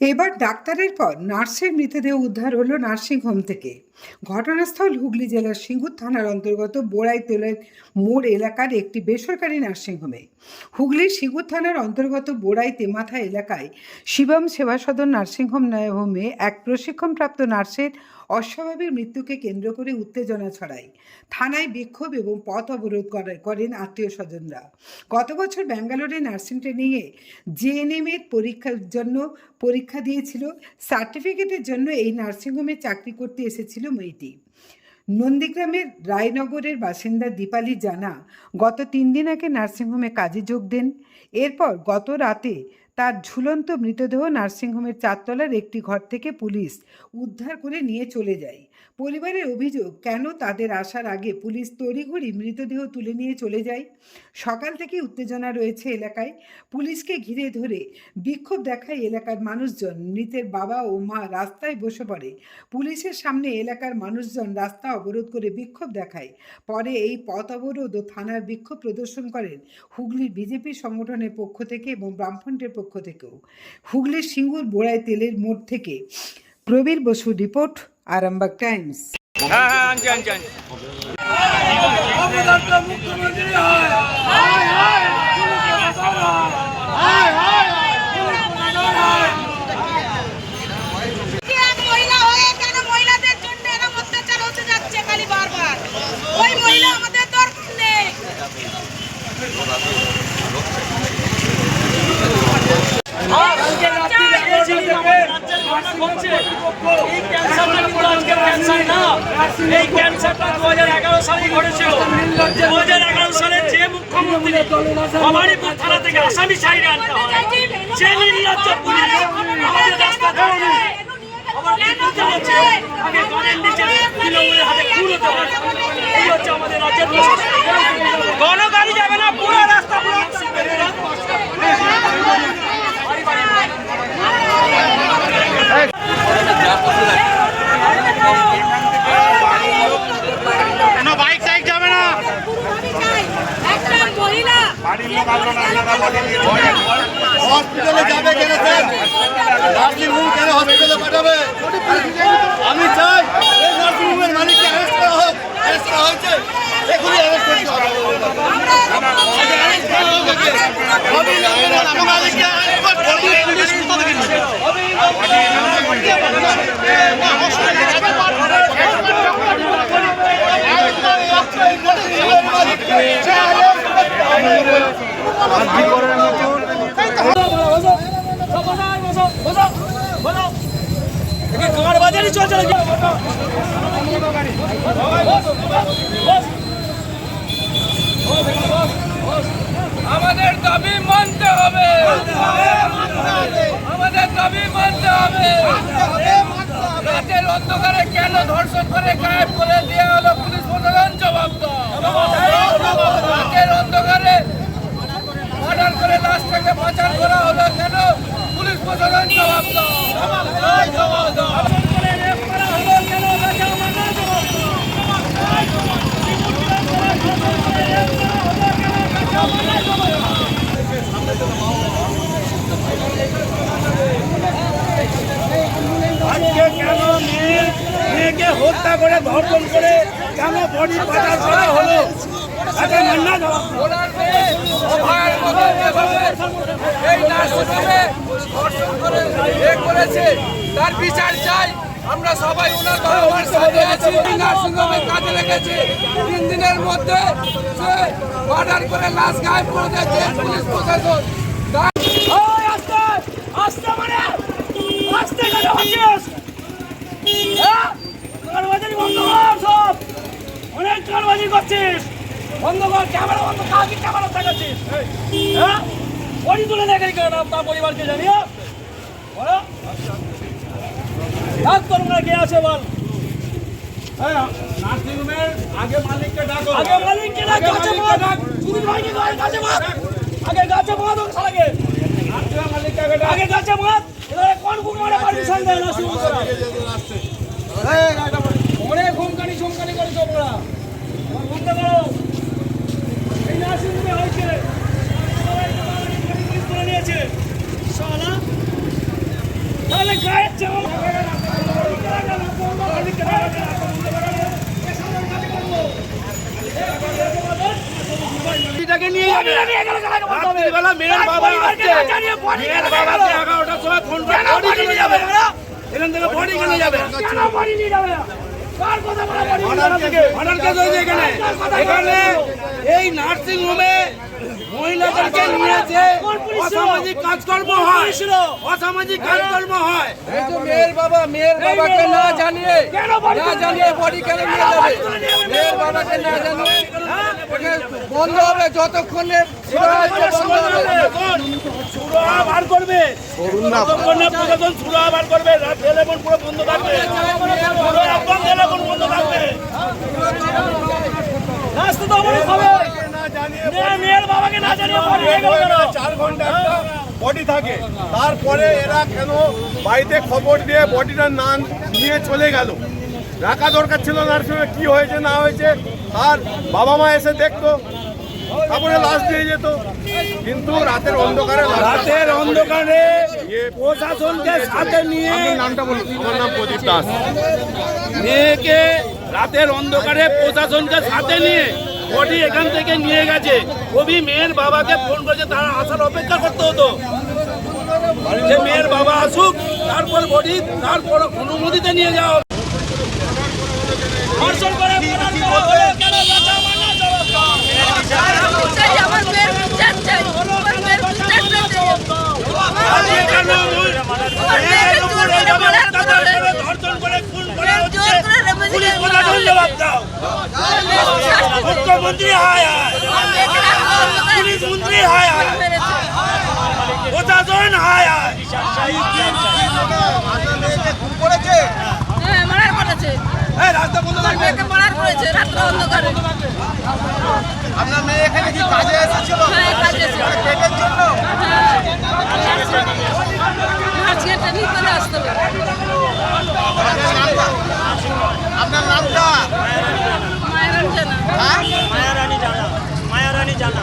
এবার ডাক্তারের পর নার্সের মৃতদেহ উদ্ধার হলো নার্সিংহোম থেকে। ঘটনাস্থল হুগলি জেলার সিঙ্গুর থানার অন্তর্গত বোড়াই তেলের মোড় এলাকার একটি বেসরকারি নার্সিংহোমে হুগলির সিঙ্গুর থানার অন্তর্গত বোড়াই তেমাথা এলাকায় শিবম সেবা সদন নার্সিংহোম হোমে এক প্রশিক্ষণপ্রাপ্ত নার্সের অস্বাভাবিক মৃত্যুকে কেন্দ্র করে উত্তেজনা ছড়ায়। থানায় বিক্ষোভ এবং পথ অবরোধ করেন আত্মীয় স্বজনরা। গত বছর ব্যাঙ্গালোরে নার্সিং ট্রেনিংয়ে জেএনএম এর পরীক্ষার জন্য পরীক্ষা দিয়েছিল। সার্টিফিকেটের জন্য এই নার্সিংহোমে চাকরি করতে এসেছিল মেয়েটি। নন্দীগ্রামের রায়নগরের বাসিন্দা দীপালি জানা, গত তিন দিন আগে নার্সিংহোমে কাজে যোগ দেন। এরপর গত রাতে তার ঝুলন্ত মৃতদেহ নার্সিংহোমের চারতলার একটি ঘর থেকে পুলিশ উদ্ধার করে নিয়ে চলে যায়। পরিবারের অভিযোগ, কেন তাদের আসার আগে পুলিশ তড়িঘড়ি মৃতদেহ তুলে নিয়ে চলে যায়? সকাল থেকে উত্তেজনা রয়েছে এলাকায়। পুলিশকে ঘিরে ধরে বিক্ষোভ দেখায় এলাকার মানুষজন। মৃতের বাবা ও মা রাস্তায় বসে পড়ে। পুলিশের সামনে এলাকার মানুষজন রাস্তা অবরোধ করে বিক্ষোভ দেখায়। পরে এই পথ অবরোধ ও থানার বিক্ষোভ প্রদর্শন করেন হুগলির বিজেপি সংগঠনের পক্ষ থেকে এবং বামফ্রন্টের পক্ষ থেকেও। হুগলির সিঙ্গুর বোড়ায় তেলের মোড় থেকে প্রবীর বসু রিপোর্ট। आरंभक टाइम्स मुख्यमंत्री মুখ্যমন্ত্রী ভবানীপুর থানা থেকে আসামি সাইডে আনতে হয় যে নির্লজ্জ পুলিশ আমাদের রাস্তা ধরেনি আমার বিরুদ্ধে হচ্ছে আগে গণের নিচে তৃণমূলের হাতে খুন হতে হয় এই হচ্ছে আমাদের রাজ্যের প্রশাসন গাড়ি যাবে না পুরো রাস্তা পুরো কোনো বাইক টাইক যাবে না একটা মহিলা হসপিটালে যাবে কেন স্যার নার্সিং হোম কেন হসপিটালে পাঠাবে? আমি চাই এই নার্সিং হোমের মালিককে অ্যারেস্ট করা হোক। অ্যারেস্ট করা হয়েছে। এখনই অ্যারেস্ট করতে হবে হোক একে। হবে না, হবে না, আমার মালিককে arrest করতে হবে। পুলিশ কোথা থেকে নিচ্ছে? বাজারই চলছে নাকি আমাদের দাবি মানতে হবে আমাদের দাবি মানতে হবে। রাতের অন্ধকারে কেন ধর্ষণ করে গায়েব করে দেওয়া হলো পুলিশ প্রশাসন জবাব রাতের অন্ধকারে অর্ডার করে লাশটাকে পাচার করা হলো কেন পুলিশ প্রশাসন জবাব দাও। জবাব দাও করে রেপ করা হলো কেন তাকে আমাকে জবাব দাও আজকে কেন মেয়ে মেয়েকে হত্যা করে ধর্ষণ করে কেন বডি পাচার করা হলো। তাকে মান্না তার বিচার চাই। আমরা সবাই ওনার বাবা সাথে আছি নার্সিংহোমে কাজে লেগেছে। তিন দিনের মধ্যে অর্ডার করে লাশ গায়েব করে দিয়েছে। পুলিশ প্রশাসন তাই- ওই আস্তে আস্তে মানে আস্তে কেন হচ্ছিস হ্যাঁ কারবাজি বন্ধ কর সব অনেক কারবাজি করছিস। বন্ধ কর ক্যামেরা বন্ধ কাকে ক্যামেরা দেখাচ্ছিস। হ্যাঁ? বডি তুলে দেখে কেন আপনার পরিবারকে জানিও ডাক তোর মনে কে আছে বল। আগে মালিককে ডাক। গাছে মার চুরি ভাইকে গাছে মার আগে গাছে মার ওকে শালাকে। আগে গাছে মার এবারে কোন কোন মানে পারমিশন দেয় না শুরু করা অনেক হুমকানি ঝুমকানি করে তোমরা বন্ধ করো এই নার্সিং হোমে হয়েছে নিয়েছে। শালা। নিয়ে যাবে। বডি কেন যাবে এখান থেকে বডি কেন যাবে। অর্ডার কেস হয়েছে এখানে এখানে। এই নার্সিং হোমে মহিলাদেরকে নিয়েছে অসামাজিক কাজকর্ম হয়। অসামাজিক কাজকর্ম হয়। মেয়ের বাবা মেয়ের বাবাকে না জানিয়ে না জানিয়ে বডি কেন নিয়ে যাবে? মেয়ের বাবাকে না জানিয়ে বন্ধ হবে যতক্ষণে বার করবে। প্রশাসন সুরা বার করবে রাত টেলিফোন পুরো বন্ধ থাকবে। একদম টেলিফোন বন্ধ থাকবে। রাস্তা তো অবরোধ হবে। মেয়ের বাবাকে না জানিয়ে? চার ঘণ্টা বডি থাকে। তারপরে এরা কেন বাড়িতে খবর দিয়ে বডিটা না নিয়ে চলে গেল? রাখা দরকার ছিল নার্সিংহোমে কি হয়েছে না হয়েছে আর বাবা মা এসে দেখতো তারপরে লাশ দিয়ে যেত। কিন্তু রাতের অন্ধকারে রাতের অন্ধকারে প্রশাসনকে সাথে নিয়ে নামটা বলুন আমার নাম প্রদীপ দাস? মেয়েকে রাতের অন্ধকারে প্রশাসনকে সাথে নিয়ে বডি এখান থেকে নিয়ে গেছে। কবি মেয়ের বাবাকে ফোন করেছে তারা আসার অপেক্ষা করতে হতো। যে মেয়ের বাবা আসুক তারপর বডি তারপর অনুমতিতে নিয়ে যাও ধর্ষণ করে মারা হলো কেন? বাঁচাও, মানা, চলো। চাই আমার মেয়ের বিচার চাই আমার মেয়ের বিচার চাই আমার আজকে কেন ওই- আমার মেয়েকে জোর করে মারার তাদের কারণে করে ধর্ষণ করে খুন করা হচ্ছে। জোর করে রেমে পুলিশ দিলে প্রশাসন জবাব দাও আমার মেয়েকে মুখ্যমন্ত্রী হায় হায়। পুলিশ মন্ত্রী হায় হায়। প্রশাসন হায় হায়। হ্যাঁ করেছে। রাত্রে অন্ধকারে। আপনার মেয়ে এখানে কি কাজে এসেছিল হ্যাঁ কাজে এসে পেটের জন্য আজকে ট্রেনিং করে আসতে হবে আপনার নামটা মায়ের জানা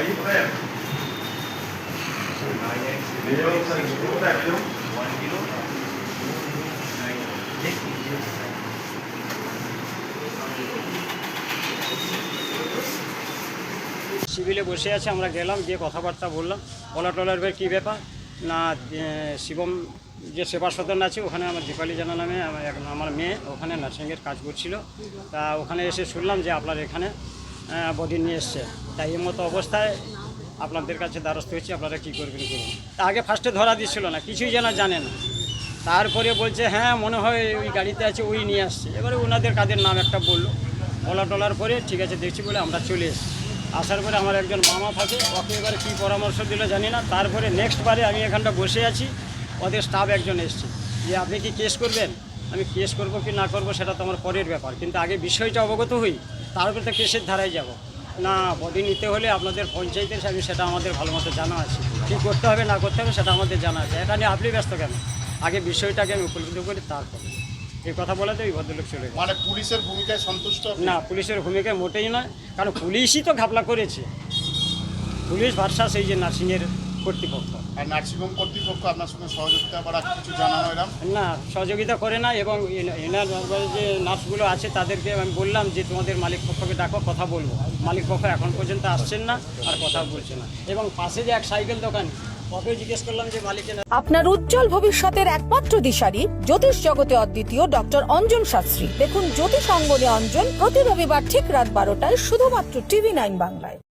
রানী জানা সিভিলে বসে আছে, আমরা গেলাম, গিয়ে কথাবার্তা বললাম। ওলা টলার কী ব্যাপার? না শিবম যে সেবা সদন আছে, ওখানে আমার দীপালি জানা নামে আমার মেয়ে ওখানে নার্সিংয়ের কাজ করছিল। তা ওখানে এসে শুনলাম যে আপনার এখানে বডি নিয়ে এসছে। তাই এই মতো অবস্থায় আপনাদের কাছে দ্বারস্থ হয়েছি, আপনারা কী করবেন করুন আগে ফার্স্টে ধরা দিচ্ছিল না, কিছুই যেন জানে না। তারপরে বলছে হ্যাঁ মনে হয় ওই গাড়িতে আছে, ওই নিয়ে আসছে। এবারে ওনাদের কাদের নাম একটা বলল। বলা টলার পরে, ঠিক আছে, দেখছি, বলে আমরা চলে এসেছি। আসার পরে আমার একজন মামা থাকে, ওকে এবারে কী পরামর্শ দিল জানি না। তারপরে নেক্সট বারে আমি এখানটা বসে আছি, ওদের স্টাফ একজন এসছে। যে, আপনি কি কেস করবেন? আমি কেস করব কি না করব সেটা তো আমার পরের ব্যাপার। কিন্তু আগে বিষয়টা অবগত হই তারপরে তো কেসের ধারায় যাব। না বডি নিতে হলে আপনাদের পঞ্চায়েতের আমি সেটা আমাদের ভালো মতো জানা আছে। কী করতে হবে না করতে হবে সেটা আমাদের জানা আছে। এটা নিয়ে আপনি ব্যস্ত কেন? আগে বিষয়টাকে আমি উপলব্ধ করি তারপরে। এই কথা বলাতে ওই ভদ্রলোক চলে। মানে পুলিশের ভূমিকায় সন্তুষ্ট না পুলিশের ভূমিকা মোটেই নয়। কারণ পুলিশই তো ঘাপলা করেছে। পুলিশ ভার্সা সেই যে নার্সিংয়ের কর্তৃপক্ষ। আর নার্সিংহোম কর্তৃপক্ষ আপনার সঙ্গে সহযোগিতা করা কিছু জানানো এরম না? সহযোগিতা করে না এবং এন- এনার যে নার্সগুলো আছে তাদেরকে আমি বললাম যে তোমাদের মালিক পক্ষকে ডাকো কথা বলব। মালিক পক্ষ এখন পর্যন্ত আসছেন না আর কথা বলছে না। এবং পাশে যে এক সাইকেল দোকান ওকেও জিজ্ঞেস করলাম যে আপনার উজ্জ্বল ভবিষ্যতের একমাত্র দিশারি জ্যোতিষ জগতে অদ্বিতীয় ডক্টর অঞ্জন শাস্ত্রী। দেখুন জ্যোতিষ অঙ্গনে অঞ্জন প্রতি রবিবার ঠিক রাত বারোটায় শুধুমাত্র টিভি নাইন বাংলায়।